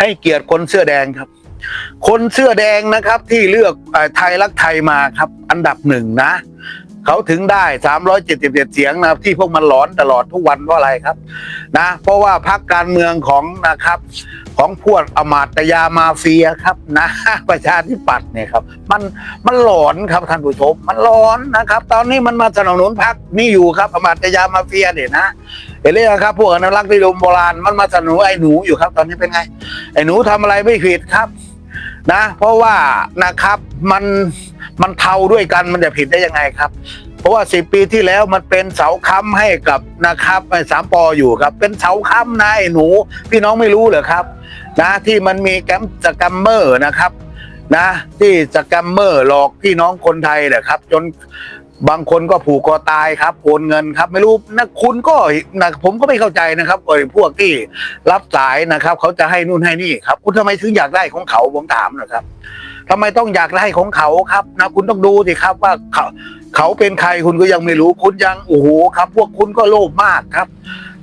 ให้เกียรติคนเสื้อแดงครับ คนเสื้อแดงนะครับที่เลือกไทยรักไทยมาครับ อันดับหนึ่งนะ เขาถึงได้ 377 เสียงนะครับที่พวกมันหลอนตลอดทุกวันเพราะอะไรครับนะเพราะว่าพรรคการเมืองของนะครับของพวกอมาตยามาเฟียครับนะประชาธิปัตย์เนี่ยครับมันมันหลอนครับท่านผู้ชมมันหลอนนะครับ ตอนนี้มันมาสนับสนุนพรรคนี่อยู่ครับอมาตยามาเฟียเนี่ยนะเห็นเลยครับ พวกอนุรักษ์นิยมโบราณมันมาสนับสนุนไอ้หนูอยู่ครับ ตอนนี้เป็นไง ไอ้หนูทำอะไรไม่ผิดครับ นะ เพราะว่านะครับมัน มันเทาด้วยกันมันจะผิดได้ยังไงครับ เพราะว่าสิปีที่แล้วมันเป็นเสาค้ำให้กับนะครับไอ้สามปออยู่ครับ เป็นเสาค้ำนะไอ้หนู พี่น้องไม่รู้เหรอครับนะที่มันมีแกมสแกมเมอร์นะครับนะที่สแกมเมอร์หลอกพี่น้องคนไทยนะครับ จนบางคนก็ผูกคอตายครับโอนเงินครับ ไม่รู้นะคุณก็นะผมก็ไม่เข้าใจนะครับไอ้พวกที่รับสายนะครับ เขาจะให้นู่นให้นี่ครับ คุณทำไมถึงอยากได้ของเขาผมถามหนะครับ ทำไมต้องอยากได้ของเขาครับนะคุณต้องดูสิครับว่าเขาเขาเป็นใครคุณก็ยังไม่รู้คุณยังโอ้โหครับ พวกคุณก็โลภมากครับ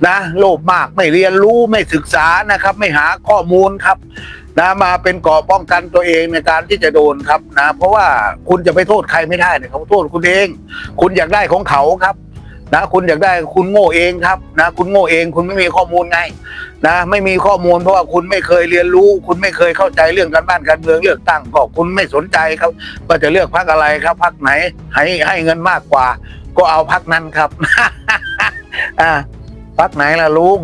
นะโลภมากไม่เรียนรู้ไม่ศึกษานะครับ ไม่หาข้อมูลครับนะมาเป็นกราะป้องกันตัวเองในการที่จะโดนครับนะ เพราะว่าคุณจะไปโทษใครไม่ได้นะครับโทษคุณเอง คุณอยากได้ของเขาครับนะคุณอยากได้คุณโง่เองครับนะคุณโง่เอง คุณไม่มีข้อมูลไง นะไม่มีข้อมูลเพราะว่าคุณไม่เคยเรียนรู้ คุณไม่เคยเข้าใจเรื่องการบ้านการเมืองเลือกตั้งก็คุณไม่สนใจครับว่าจะเลือกพรรคอะไรครับพรรคไหน ให้ให้เงินมากกว่า ก็เอาพรรคนั้นครับอ่าพรรคไหนล่ะลุง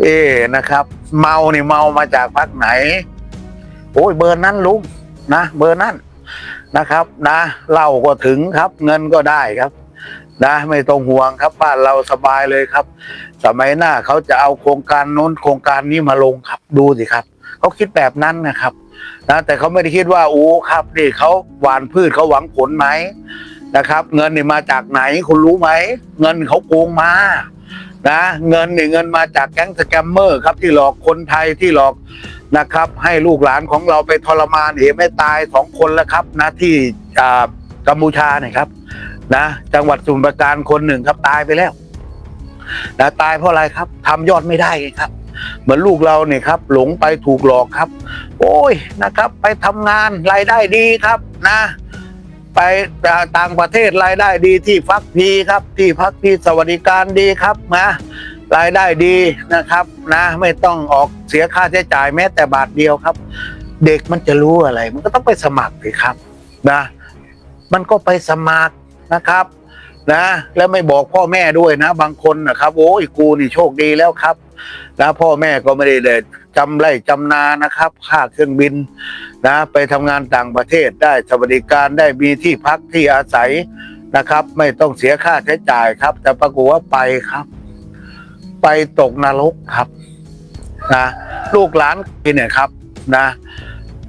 เอ๊นะครับ เมาเนี่เมามาจากพักไหน โอ้ยเบอร์นั้นลุงนะเบอร์นั้นนะครับ นะเหล้าก็ถึงครับ เงินก็ได้ครับ นะไม่ต้องห่วงครับบ้านเราสบายเลยครับ สมัยหน้าเขาจะเอาโครงการน้นโครงการนี้มาลงครับดูสิครับเขาคิดแบบนั้นนะครับนะแต่เขาไม่ได้คิดว่าโอ้ครับนี่เขาหวานพืชเขาหวังผลไหมนะครับ เงินนี่มาจากไหนคุณรู้ไหม เงินเขาโกงมานะเงินนี่เงินมาจากแก๊งสแกมเมอร์ครับที่หลอกคนไทยที่หลอกนะครับ ให้ลูกหลานของเราไปทรมานเห็นไม่ตายสองคนแล้วครับนะที่อ่ากัมพูชาเนี่ยครับ นะจังหวัดสมุพรปราการคนหนึ่งครับตายไปแล้วนะตายเพราะอะไรครับทำยอดไม่ได้ครับ เหมือนลูกเราเนี่ยครับ หลงไปถูกหลอกครับ โอ้ยนะครับ ไปทำงานรายได้ดีครับนะ ไปต่างประเทศรายได้ดีที่พักพีครับ ที่พักพีสวัสดิการดีครับนะรายได้ดีนะครับนะ ไม่ต้องออกเสียค่าใช้จ่ายแม้แต่บาทเดียวครับ เด็กมันจะรู้อะไร มันก็ต้องไปสมัครสิครับนะ มันก็ไปสมัคร นะครับ นะ แล้วไม่บอกพ่อแม่ด้วยนะ บางคนนะครับ โอ้ยกูนี่โชคดีแล้วครับนะพ่อแม่ก็ไม่ได้เลยจำไร่จำนานะครับ ค่าเครื่องบินนะ ไปทำงานต่างประเทศได้สวัสดิการได้มีที่พักที่อาศัยนะครับ ไม่ต้องเสียค่าใช้จ่ายครับ แต่ปรากฏว่าไปครับ ไปตกนรกครับนะลูกหลานเนี่ยครับนะ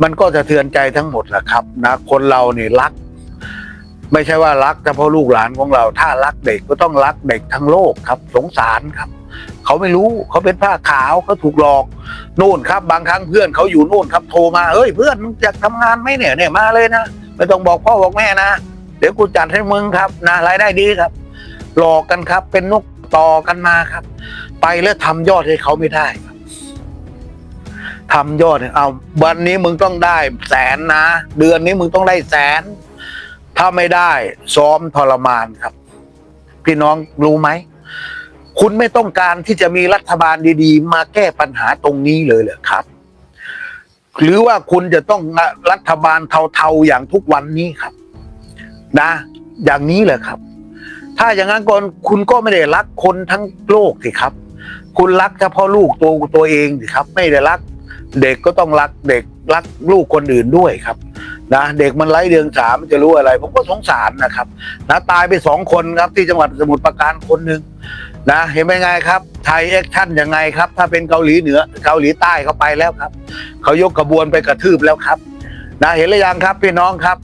มันก็จะเทือนใจทั้งหมดแหละครับนะคนเรานี่รัก ไม่ใช่ว่ารักเฉพาะลูกหลานของเรา ถ้ารักเด็กก็ต้องรักเด็กทั้งโลกครับ สงสารครับเขาไม่รู้เขาเป็นผ้าขาวเขาถูกหลอกนู่นครับ บางครั้งเพื่อนเขาอยู่นู่นครับโทรมาเฮ้ยเพื่อนมึงอยากทำงานไหมเนี่ยเนี่ยมาเลยนะไม่ต้องบอกพ่อบอกแม่นะเดี๋ยวกูจัดให้มึงครับนะรายได้ดีครับ หลอกกันครับ เป็นนกต่อกันมาครับ ไปแล้วทำยอดให้เขาไม่ได้ครับทำยอดให้เอาวันนี้มึงต้องได้แสนนะ เดือนนี้มึงต้องได้แสน ถ้าไม่ได้ซ้อมทรมานครับ พี่น้องรู้ไหม คุณไม่ต้องการที่จะมีรัฐบาลดีๆ มาแก้ปัญหาตรงนี้เลยเหรอครับ หรือว่าคุณจะต้องรัฐบาลเทาๆอย่างทุกวันนี้ครับ นะ อย่างนี้เหรอครับ ถ้าอย่างนั้นก่อนคุณก็ไม่ได้รักคนทั้งโลกสิครับ คุณรักเฉพาะลูกตัวตัวเองสิครับ ไม่ได้รัก เด็กก็ต้องรักเด็กรักลูกคนอื่นด้วยครับ นะเด็กมันไร้เดืองสามันจะรู้อะไร ผมก็สงสารนะครับนะตายไปสองคนครับที่จังหวัดสมุทรปราการคนหนึ่งนะเห็นไหมไงครับไทยแอคชั่นยังไงครับ ถ้าเป็นเกาหลีเหนือเกาหลีใต้เขาไปแล้วครับเขายกขบวนไปกระทืบแล้วครับนะเห็นหรือยังครับพี่น้องครับ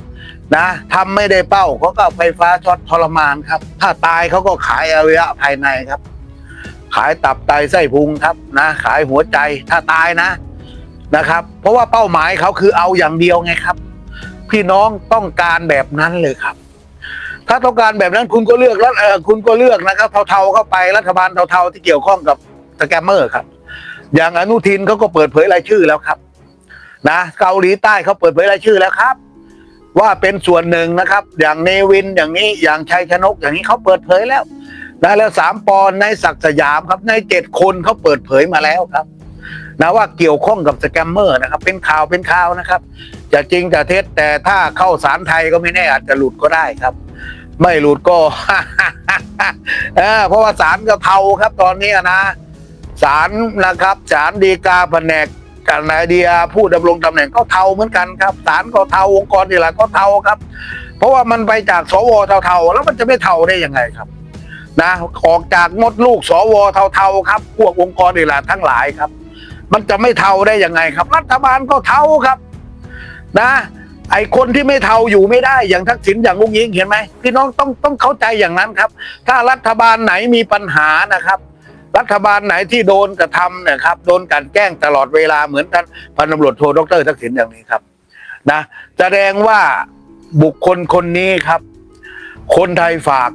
นะทำไม่ได้เป้าเขาก็ไฟฟ้าช็อตทรมานครับ ถ้าตายเขาก็ขายอวัยวะภายในครับ ขายตับไตไส้พุงครับนะ ขายหัวใจถ้าตายนะนะครับ เพราะว่าเป้าหมายเขาคือเอาอย่างเดียวไงครับ พี่น้องต้องการแบบนั้นเลยครับ ถ้าต้องการแบบนั้นคุณก็เลือกแล้วคุณก็เลือกนะครับเทาๆเข้าไปรัฐบาลเทาๆที่เกี่ยวข้องกับสแกมเมอร์ครับ อย่างอนุทินเขาก็เปิดเผยรายชื่อแล้วครับ นะเกาหลีใต้เขาเปิดเผยรายชื่อแล้วครับ ว่าเป็นส่วนหนึ่งนะครับ อย่างเนวินอย่างนี้อย่างชัยชนก อย่างนี้เขาเปิดเผยแล้วนะแล้วสามปอนในศักสยามครับในเจ็ดคนเขาเปิดเผยมาแล้วครับนะว่าเกี่ยวข้องกับสแกมเมอร์นะครับ เป็นข่าวเป็นข่าวนะครับ จะจริงจะเท็จแต่ถ้าเข้าสารไทยก็ไม่แน่อาจจะหลุดก็ได้ครับ ไม่หลุดก็เออเพราะว่าศาลก็เทาครับตอนนี้นะศาลนะครับศาลฎีกาแผนกกันนายเดียผู้ดำรงตำแหน่งก็เทาเหมือนกันครับศาลก็เทาองค์กรนี่แหละก็เทาครับ เพราะว่ามันไปจากสวเทาๆแล้วมันจะไม่เทาได้ยังไงครับนะออกจากมดลูกสวเทาๆครับ พวกองค์กรนี่แหละทั้งหลายครับ มันจะไม่เทาได้ยังไงครับ รัฐบาลก็เทาครับ นะ ไอคนที่ไม่เทาอยู่ไม่ได้อย่างทักษิณอย่างลุงยิงเห็นไหมพี่น้องต้องต้องเข้าใจอย่างนั้นครับ ถ้ารัฐบาลไหนมีปัญหานะครับ รัฐบาลไหนที่โดนกระทำเนี่ยครับโดนกลันแกล้งตลอดเวลาเหมือนท่านพันตำรวจโทดรทักษิณอย่างนี้ครับนะแสดงว่าบุคคลคนนี้ครับ คนไทยฝาก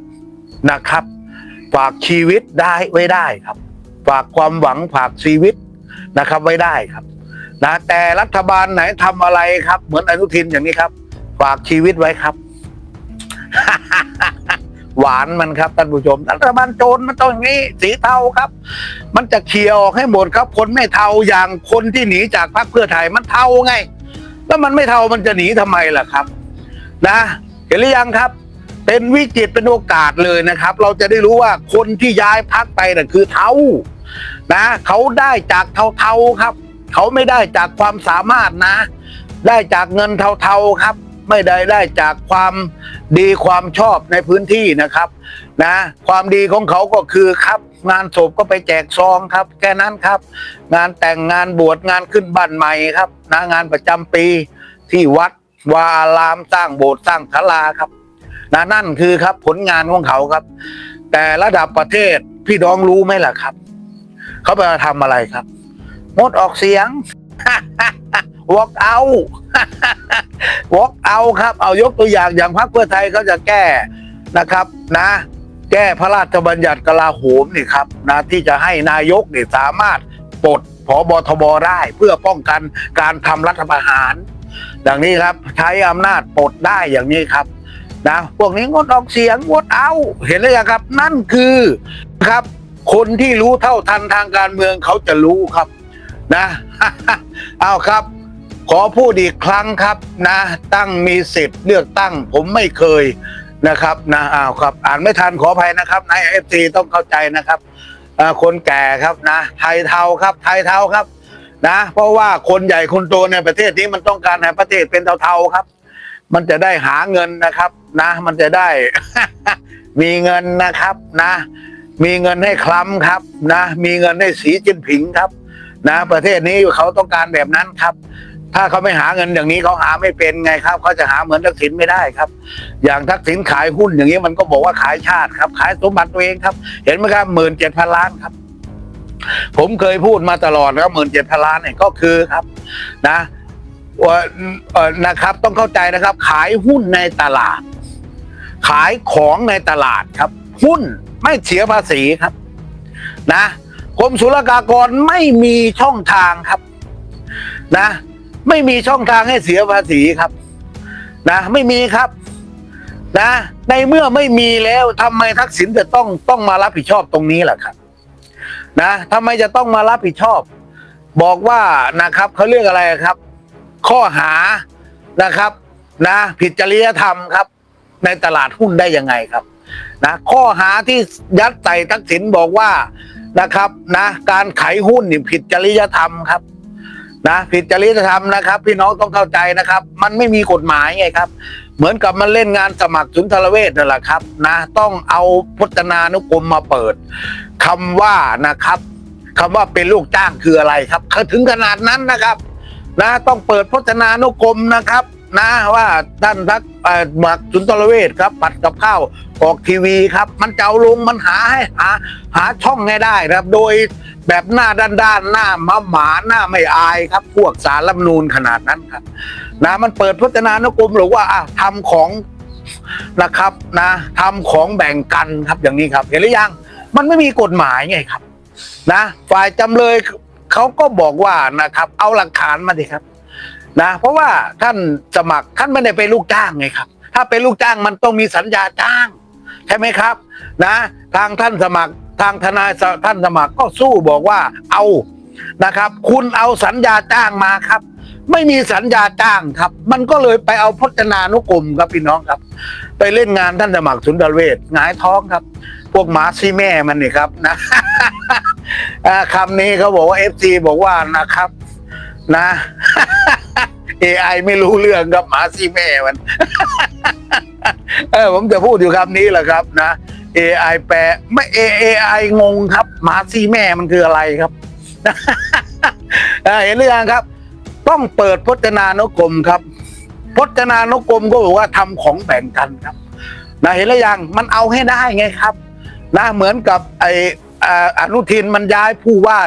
นะครับ ฝากชีวิตได้ไว้ได้ครับ ฝากความหวังฝากชีวิตนะครับไว้ได้ครับ นะแต่รัฐบาลไหนทำอะไรครับ เหมือนอนุทินอย่างนี้ครับ ฝากชีวิตไว้ครับ หวานมันครับท่านผู้ชม รัฐบาลโจรมันต้องอย่างนี้สีเทาครับ มันจะเคลียร์ออกให้หมดครับ คนไม่เทาอย่างคนที่หนีจากพรรคเพื่อไทยมันเทาไง แล้วมันไม่เทามันจะหนีทำไมล่ะครับ นะ เห็นหรือยังครับเป็นวิจิตเป็นโอกาสเลยนะครับ เราจะได้รู้ว่าคนที่ย้ายพักไปน่ะคือเทานะ เขาได้จากเทาๆครับ เขาไม่ได้จากความสามารถนะ ได้จากเงินเทาๆครับ ไม่ได้ได้จากความดีความชอบในพื้นที่นะครับนะความดีของเขาก็คือครับงานศพก็ไปแจกซองครับ แค่นั้นครับ งานแต่งงานบวชงานขึ้นบ้านใหม่ครับนะงานประจำปีที่วัดวาอารามสร้างโบสถ์สร้างศาลาครับนะนั่นคือครับผลงานของเขาครับ แต่ระดับประเทศพี่น้องรู้ไหมล่ะครับ เขาไปทำอะไรครับ งดออกเสียง walk out walk out ครับ เอายกตัวอย่างอย่างพรรคเพื่อไทยเขาจะแก้นะครับนะ แก้พระราชบัญญัติกลาโหมนี่ครับนะที่จะให้นายกนี่สามารถปลดผบทบได้เพื่อป้องกันการทำรัฐประหาร ดังนี้ครับใช้อำนาจปลดได้อย่างนี้ครับนะพวกนี้งดออกเสียงงดเอาเห็นหรือยังครับ นั่นคือครับ คนที่รู้เท่าทันทางการเมืองเขาจะรู้ครับ นะเอาครับ ขอพูดอีกครั้งครับนะ ตั้งมีสิทธิ์เลือกตั้ง ผมไม่เคยนะครับนะอ้าวครับ อ่านไม่ทันขออภัยนะครับนายเอฟซีต้องเข้าใจนะครับคนแก่ครับนะไทยเทาครับ ไทยเทาครับ นะ เพราะว่าคนใหญ่คนโตในประเทศนี้มันต้องการให้ประเทศเป็นเทาๆครับ มันจะได้หาเงินนะครับ นะ มันจะได้ มีเงินนะครับนะ มีเงินให้คล้ำครับ นะ มีเงินให้สีจิ้นผิงครับ นะ ประเทศนี้เขาต้องการแบบนั้นครับ ถ้าเขาไม่หาเงินอย่างนี้เขาหาไม่เป็นไงครับเขาจะหาเหมือนทักษิณไม่ได้ครับ อย่างทักษิณขายหุ้นอย่างนี้มันก็บอกว่าขายชาติครับ ขายสมบัติตัวเองครับ เห็นไหมครับหมื่นเจ็ดพันล้านครับ ผมเคยพูดมาตลอดแล้วหมื่นเจ็ดพันล้านเนี่ยก็คือครับ นะเอ่อเอ่อนะครับ ต้องเข้าใจนะครับ ขายหุ้นในตลาด ขายของในตลาดครับ หุ้นไม่เสียภาษีครับ นะ กรมศุลกากรไม่มีช่องทางครับ นะ ไม่มีช่องทางให้เสียภาษีครับ นะ ไม่มีครับ นะ ในเมื่อไม่มีแล้วทำไมทักษิณจะต้องต้องมารับผิดชอบตรงนี้ล่ะครับ นะทำไมจะต้องมารับผิดชอบ บอกว่านะครับเขาเรียกอะไรครับ ข้อหานะครับ นะ ผิดจริยธรรมครับ ในตลาดหุ้นได้ยังไงครับ นะ ข้อหาที่ยัดใส่ทักษิณบอกว่า นะครับนะ การขายหุ้นนี่ผิดจริยธรรมครับนะผิดจริยธรรมนะครับ พี่น้องต้องเข้าใจนะครับ มันไม่มีกฎหมายไงครับ เหมือนกับมันเล่นงานสมัครสุนทรเวชนั่นแหละครับนะต้องเอาพจนานุกรมมาเปิดคำว่านะครับคำว่าเป็นลูกจ้างคืออะไรครับถึงขนาดนั้นนะครับ นะต้องเปิดพจนานุกรมนะครับ นะว่าท่านทักหมักสุนทรเวชครับผัดกับข้าวออกทีวีครับ มันจะเอาลงมันหาให้หาหาช่องให้ได้ครับ โดยแบบหน้าด้านๆหน้ามาหมาหน้าไม่อายครับ พวกสารรัฐนูนขนาดนั้นครับ นะมันเปิดพจนานุกรมหรือว่าอะทำของนะครับนะทำของแบ่งกันครับอย่างนี้ครับ เห็นหรือยัง มันไม่มีกฎหมายไงครับ นะ ฝ่ายจำเลยเขาก็บอกว่านะครับ เอาหลักฐานมาดิครับ นะเพราะว่าท่านสมัครท่านไม่ได้เป็นลูกจ้างไงครับ ถ้าเป็นลูกจ้างมันต้องมีสัญญาจ้าง ใช่ไหมครับนะทางท่านสมัครทางทนายท่านสมัครก็สู้บอกว่าเอานะครับ คุณเอาสัญญาจ้างมาครับ ไม่มีสัญญาจ้างครับ มันก็เลยไปเอาพจนานุกรมครับพี่น้องครับ ไปเล่นงานท่านสมัครสุนทรเวชหงายท้องครับ พวกหมาซีแม่มันนี่ครับนะคำนี้เขาบอกว่าเอฟซีบอกว่านะครับ นะ AI ไม่รู้เรื่องกับหมาซีแม่มัน เออผมจะพูดอยู่คำนี้แหละครับนะ AI แปลไม่ AI งงครับ หมาซีแม่มันคืออะไรครับเห็นหรือยังครับ ต้องเปิดพจนานุกรมครับ พจนานุกรมก็บอกว่าทำของแบ่งกันครับนะเห็นหรือยังมันเอาให้ได้ไงครับนะเหมือนกับไออาอนุทินมันย้ายผู้ว่า